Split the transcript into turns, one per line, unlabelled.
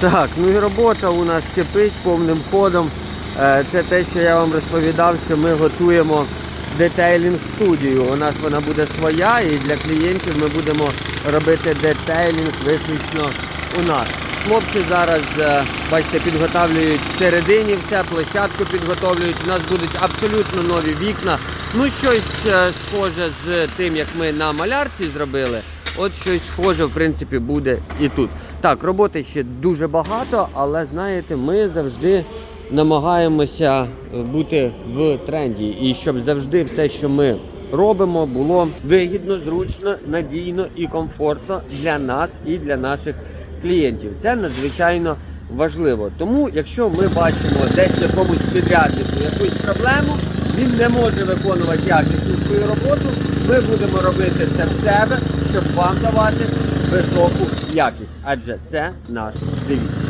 Так, ну і робота у нас кипить повним ходом. Е, Це те, що я вам розповідав, що ми готуємо детейлінг студію. У нас вона буде своя і для клієнтів ми будемо робити детейлінг виключно у нас. Хлопці зараз, е, бачите, підготовлюють всередині все, площадку підготовлюють. У нас будуть абсолютно нові вікна. Ну, щось е, схоже з тим, як ми на малярці зробили. От щось схоже, в принципі, буде і тут. Так, роботи ще дуже багато, але знаєте, ми завжди намагаємося е, бути в тренді. І щоб завжди все, що ми робимо, було вигідно, зручно, надійно і комфортно для нас і для наших клієнтів. Це надзвичайно важливо. Тому, якщо ми бачимо десь якомусь підряднику якусь проблему, він не може виконувати якісно свою роботу. Ми будемо робити це в себе, щоб вам давати високу якість. Адже це наш девіз.